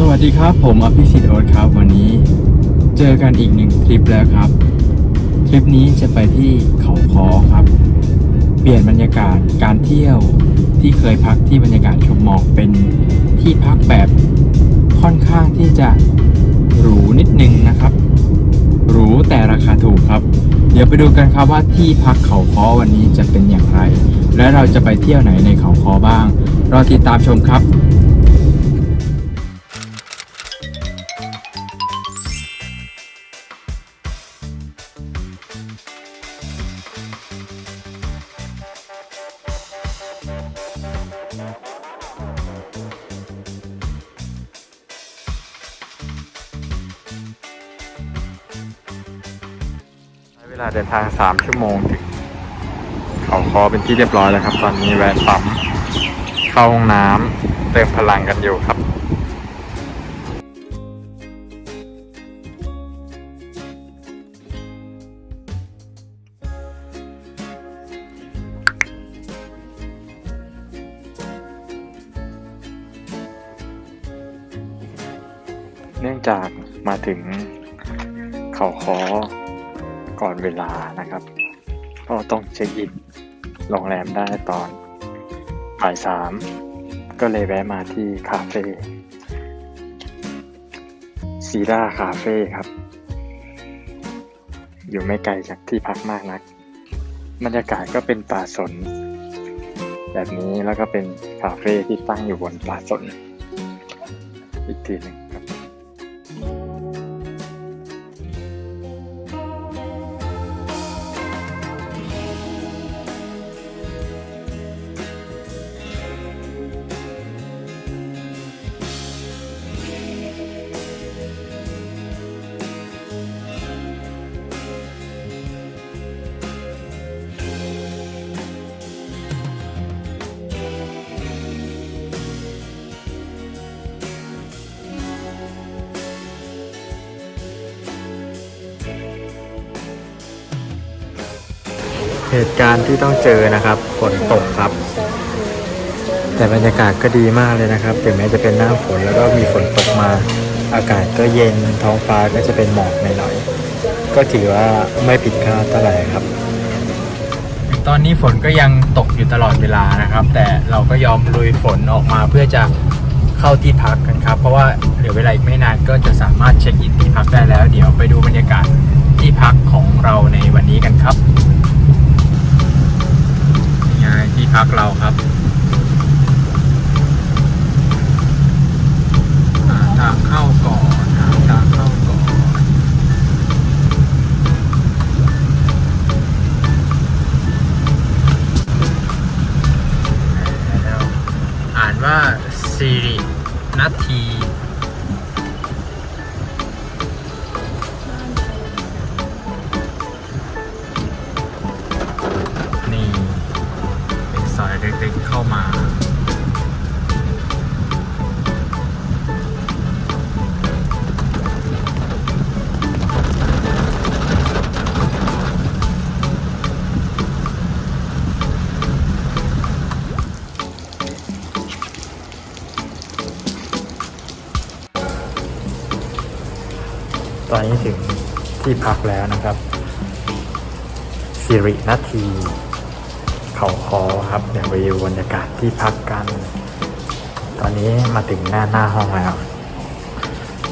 สวัสดีครับ ผมอภิสิทธิ์โอ๊ตครับ วันนี้เจอกันอีกหนึ่งทริปแล้วครับทริปนี้จะไปที่เขาคอครับ เปลี่ยนบรรยากาศการเที่ยวที่เคยพักที่บรรยากาศชมหมอกเป็นที่พักแบบค่อนข้างที่จะหรูนิดนึงนะครับ หรูแต่ราคาถูกครับ เดี๋ยวไปดูกันครับว่าที่พักเขาคอวันนี้จะเป็นอย่างไร และเราจะไปเที่ยวไหนในเขาคอบ้างรอติดตามชมครับ ทาง 3 ชั่วโมงถึงเขาคอเป็นที่เรียบร้อยแล้วครับ ตอนนี้แวะปั๊มเข้าห้องน้ำเติมพลังกันอยู่ครับ รงแรมได้ตอนบ่ายสามก็เลยแวะมาที่คาเฟ่ซีดาคาเฟ่ครับ อยู่ไม่ไกลจากที่พักมากนัก บรรยากาศก็เป็นป่าสน แบบนี้แล้วก็เป็นคาเฟ่ที่ตั้งอยู่บนป่าสน อีกทีหนึ่ง เหตุการณ์ที่ต้องเจอนะครับฝนตกครับ แต่บรรยากาศก็ดีมากเลยนะครับ ถึงแม้จะเป็นหน้าฝนแล้วก็มีฝนตกมา อากาศก็เย็นท้องฟ้าก็จะเป็นหมอกหน่อยๆก็ถือว่าไม่ผิดคาดเท่าไหร่ครับ ตอนนี้ฝนก็ยังตกอยู่ตลอดเวลานะครับ แต่เราก็ยอมลุยฝนออกมาเพื่อจะเข้าที่พักกันครับ เพราะว่าเหลือเวลาอีกไม่นานก็จะสามารถเช็คอินที่พักได้แล้ว เดี๋ยวไปดูบรรยากาศที่พักของเราในวันนี้กันครับ พักเราครับทางเข้าก่อนทางทางเข้าก่อนอ่านว่าสิรินาที เข้ามาตอนนี้ถึงที่พักแล้วนะครับ สิรินาที เขาคอครับเดี๋ยวไปดูบรรยากาศที่พักกัน ตอนนี้มาถึงหน้าหน้าห้องแล้ว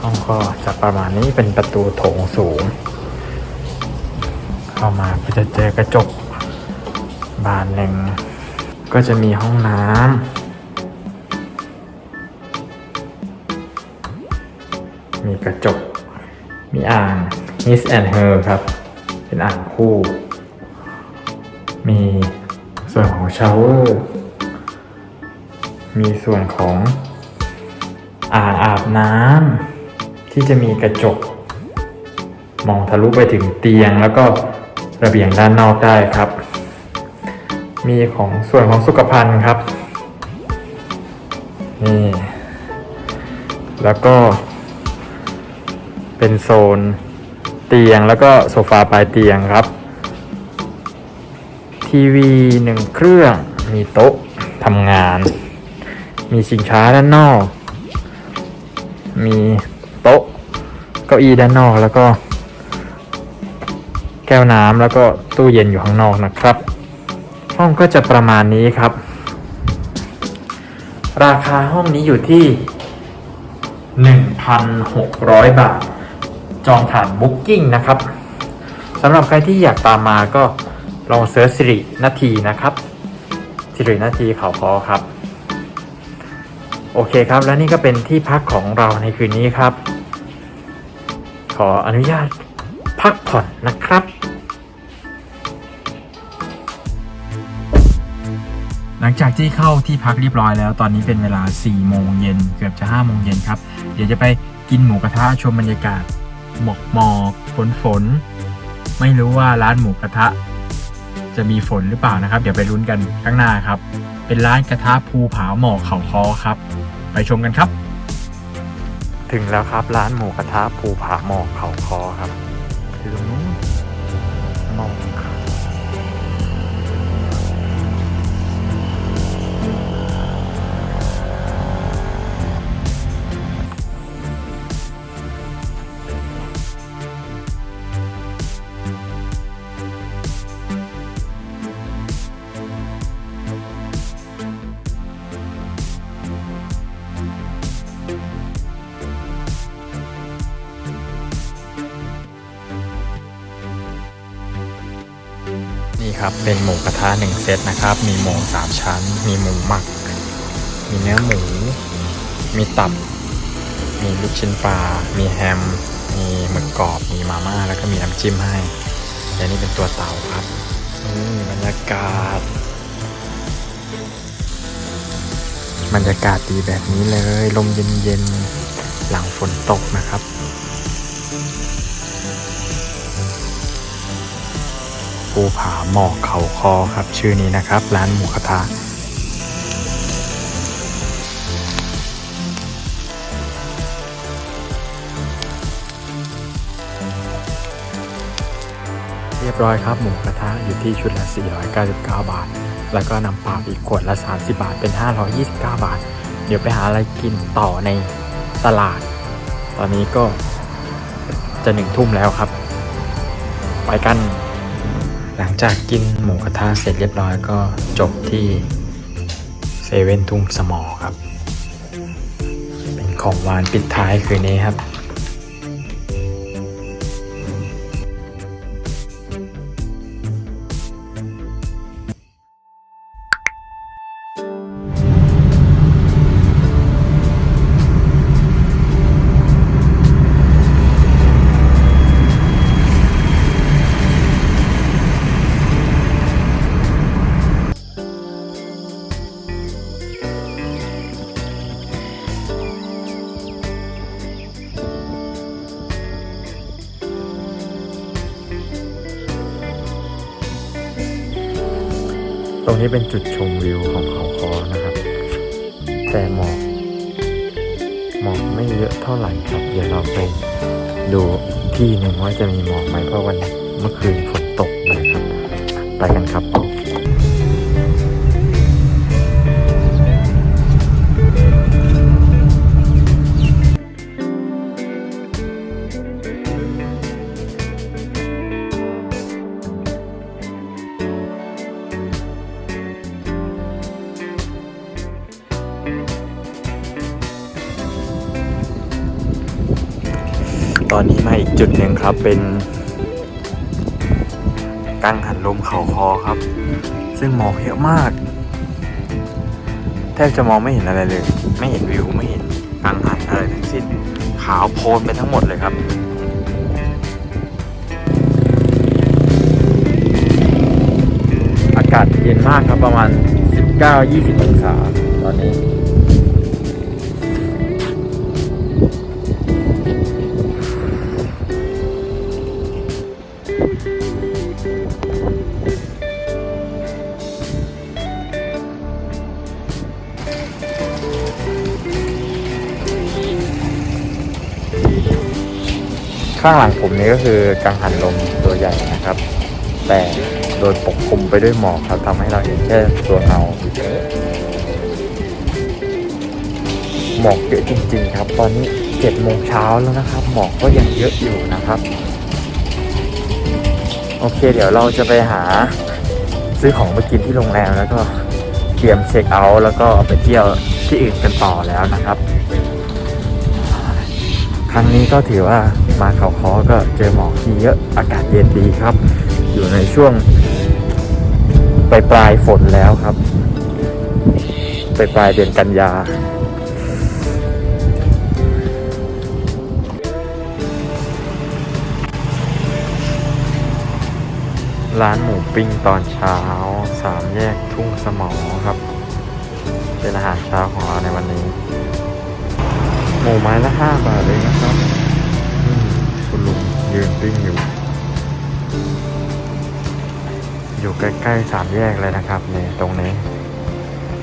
ห้องก็จะประมาณนี้เป็นประตูโถงสูง เข้ามาก็จะเจอกระจกบานหนึ่ง ก็จะมีห้องน้ำมีกระจก มีอ่าง His and Her ครับ เป็นอ่างคู่ มี ส่วนของชาวเวอร์ มีส่วนของอ่างอาบน้ำที่จะมีกระจก มองทะลุไปถึงเตียงแล้วก็ระเบียงด้านนอกได้ครับ มีของส่วนของสุขภัณฑ์ครับ นี่ แล้วก็ เป็นโซนเตียงแล้วก็โซฟาปลายเตียงครับ ทีวีหนึ่งเครื่อง มีโต๊ะทำงาน มีสินค้าด้านนอก มีโต๊ะเก้าอี้ด้านนอกแล้วก็ แก้วน้ำแล้วก็ตู้เย็นอยู่ข้างนอกนะครับ ห้องก็จะประมาณนี้ครับ ราคาห้องนี้อยู่ที่ 1,600 บาท จองผ่านบุ๊กกิ้งนะครับสำหรับใครที่อยากตามมาก็ ลองเซิร์ชสิรินาทีนะครับสิรินาทีเขาคอครับ โอเคครับ และนี่ก็เป็นที่พักของเราในคืนนี้ครับ ขออนุญาตพักผ่อนนะครับหลังจากที่เข้าที่พักเรียบร้อยแล้ว ตอนนี้เป็นเวลา 4 โมงเย็นเกือบจะ 5 โมงเย็นครับ เดี๋ยวจะไปกินหมูกระทะชมบรรยากาศ หมอกหมอกฝนฝน ไม่รู้ว่าร้านหมูกระทะ จะมีฝนหรือเปล่านะครับ เดี๋ยวไปลุ้นกันข้างหน้าครับ เป็นร้านกระทะภูผาหมอกเขาคอครับ ไปชมกันครับ ถึงแล้วครับร้านหมูกระทะภูผาหมอกเขาคอครับ ครับ เป็นหมูกระทะหนึ่งเซตนะครับ มีหมูสามชั้น มีหมูหมัก มีเนื้อหมู มีตับ มีลูกชิ้นปลา มีแฮม มีหมึกกรอบ มีมาม่า แล้วก็มีน้ำจิ้มให้และนี่เป็นตัวเต่าครับนี่บรรยากาศ บรรยากาศดีแบบนี้เลย ลมเย็นๆ หลังฝนตกนะครับ ภูผาหมอกเขาคอครับ ชื่อนี้นะครับ ร้านหมูกระทะเรียบร้อยครับ หมูกระทะอยู่ที่ชุดละ 499 บาท แล้วก็นำเปล่าอีกขวดละ 30 บาท เป็น 529 บาท เดี๋ยวไปหาอะไรกินต่อในตลาด ตอนนี้ก็จะหนึ่งทุ่มแล้วครับ ไปกัน หลังจากกินหมูกระทะเสร็จเรียบร้อยก็จบที่เซเว่นทุ่งสมอครับ เป็นของหวานปิดท้ายคืนนี้ครับ รงนี้เป็นจุดชมวิวของเขาคอนะครับ แต่หมอกหมอกไม่เยอะเท่าไหร่ครับ เดี๋ยวเราไปดูที่หนึ่งว่าจะมีหมอกไหมเพราะวันเมื่อคืนฝนตกนะครับ ไปกันครับ อีกจุดหนึ่งครับเป็นกังหันลมเขาคอครับ ซึ่งหมอกเยอะมาก แทบจะมองไม่เห็นอะไรเลย ไม่เห็นวิวไม่เห็นกังหันอะไรทั้งสิ้นขาวโพลนไปทั้งหมดเลยครับอากาศเย็นมากครับประมาณ 19-20 องศาตอนนี้ ข้างหลังผมนี้ก็คือกังหันลมตัวใหญ่นะครับ แต่โดนปกคลุมไปด้วยหมอกครับทำให้เราเห็นแค่ตัวเงาหมอกเยอะจริง ๆ ครับ ตอนนี้เจ็ดโมงเช้าแล้วนะครับ หมอกก็ยังเยอะอยู่นะครับ โอเค เดี๋ยวเราจะไปหาซื้อของไปกินที่โรงแรมแล้วก็เตรียมเช็คเอาท์แล้วก็ไปเที่ยวที่อื่นกันต่อแล้วนะครับ ครั้งนี้ก็ถือว่ามาเขาคอก็เจอหมอกที่เยอะอากาศเย็นดีครับ อยู่ในช่วงปลายปลายฝนแล้วครับปลายปลายเดือนกันยาร้านหมูปิ้งตอนเช้าสามแยกทุ่งสมอครับ เป็นอาหารเช้าของเราในวันนี้ ไม้ละห้าบาทเลยนะครับคุณลุงยืนปิ้งอยู่ อยู่ใกล้ๆสามแยกเลยนะครับเนี่ยตรงนี้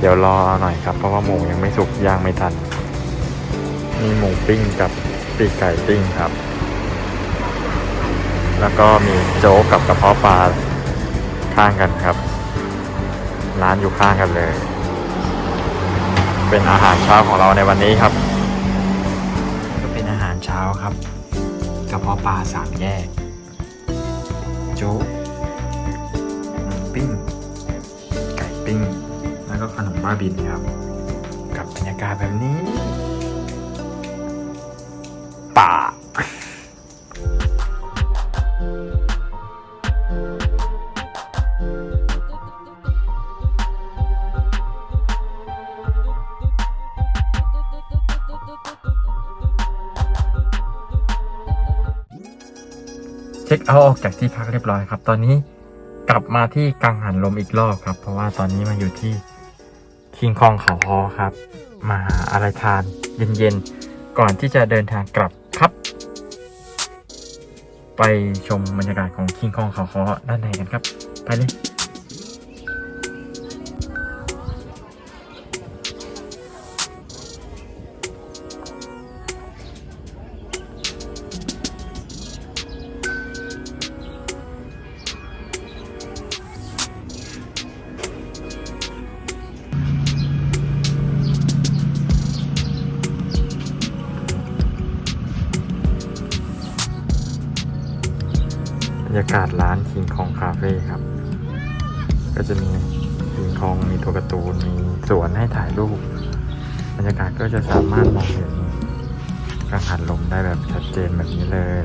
เดี๋ยวรอเอาหน่อยครับ เพราะว่าหมูยังไม่สุกย่างไม่ทัน มีหมูปิ้งกับปีกไก่ปิ้งครับ แล้วก็มีโจ๊กกับกระเพาะปลาข้างกันครับ ร้านอยู่ข้างกันเลย เป็นอาหารเช้าของเราในวันนี้ครับ เช้าครับกระเพาะปลาสามแยก โจ๊กหมูปิ้ง ไก่ปิ้ง แล้วก็ขนมบ้าบินครับ กับบรรยากาศแบบนี้ ช็คเอาท์ออกจากที่พักเรียบร้อยครับ ตอนนี้กลับมาที่กังหันลมอีกรอบครับ เพราะว่าตอนนี้มาอยู่ที่คิงคองเขาฮอครับ มาหาอะไรทานเย็นๆ ก่อนที่จะเดินทางกลับครับ ไปชมบรรยากาศของคิงคองเขาฮอด้านในกันครับ ไปเลย เฟ่ครับ ก็จะมีคิงคองมีตัวการ์ตูนมีสวนให้ถ่ายรูปบรรยากาศก็จะสามารถมองเห็นกังหันลมได้แบบชัดเจนแบบนี้เลย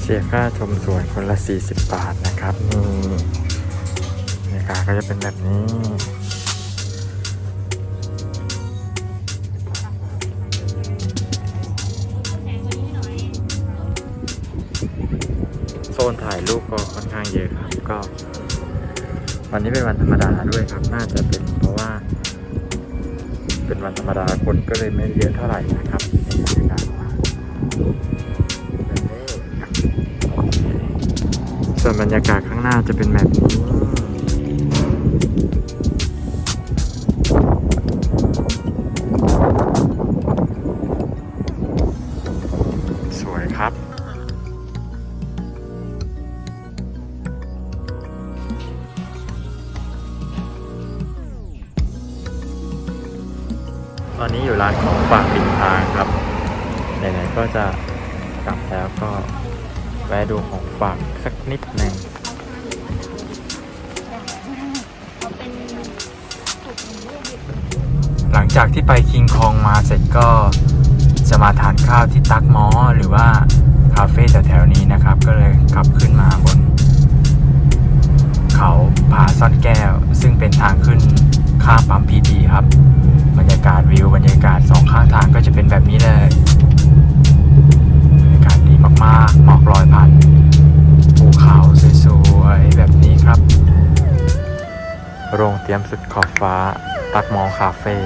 เสียค่าชมสวนคนละ 40 บาทนะครับนี่บรรยากาศก็จะเป็นแบบนี้ โซนถ่ายรูปก็ค่อนข้างเยอะครับ ก็ วันนี้เป็นวันธรรมดาด้วยครับ น่าจะเป็นเพราะว่า เป็นวันธรรมดาคนก็เลยไม่เยอะเท่าไหร่นะครับบรรยากาศส่วนบรรยากาศข้างหน้าจะเป็นแบบนี้สวยครับ ตอนนี้อยู่ร้านของฝากริมทางครับไหนๆก็จะกลับแล้วก็แวะดูของฝากสักนิดหนึ่งหลังจากที่ไปคิงคองมาเสร็จก็จะมาทานข้าวที่ตักมอหรือว่าคาเฟ่แถวๆนี้นะครับ ก็เลยขับขึ้นมาบน เขาผาซ่อนแก้ว ซึ่งเป็นทางขึ้นข้ามปั๊มพีทีครับ บรรยากาศวิวบรรยากาศสองข้างทางก็จะเป็นแบบนี้เลยบรรยากาศดีมากๆหมอกลอยผ่านภูเขาสวยๆแบบนี้ครับ โรงเตรียมสุดขอบฟ้า ตักมองคาเฟ่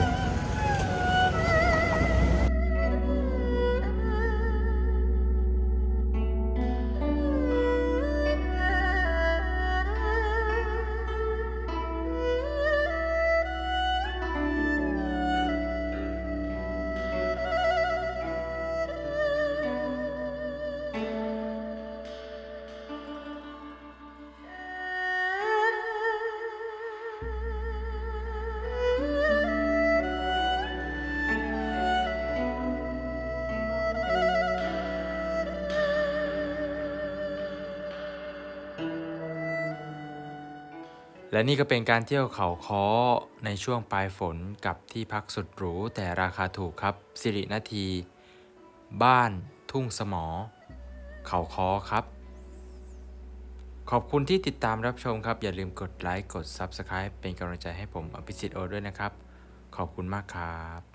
และนี่ก็เป็นการเที่ยวเขาค้อในช่วงปลายฝนกับที่พักสุดหรูแต่ราคาถูกครับสิรินาที บ้านทุ่งสมอ เขาค้อครับ ขอบคุณที่ติดตามรับชมครับ อย่าลืมกดไลค์กด Subscribe เป็นกำลังใจให้ผมอภิสิทธิ์โอด้วยนะครับ ขอบคุณมากครับ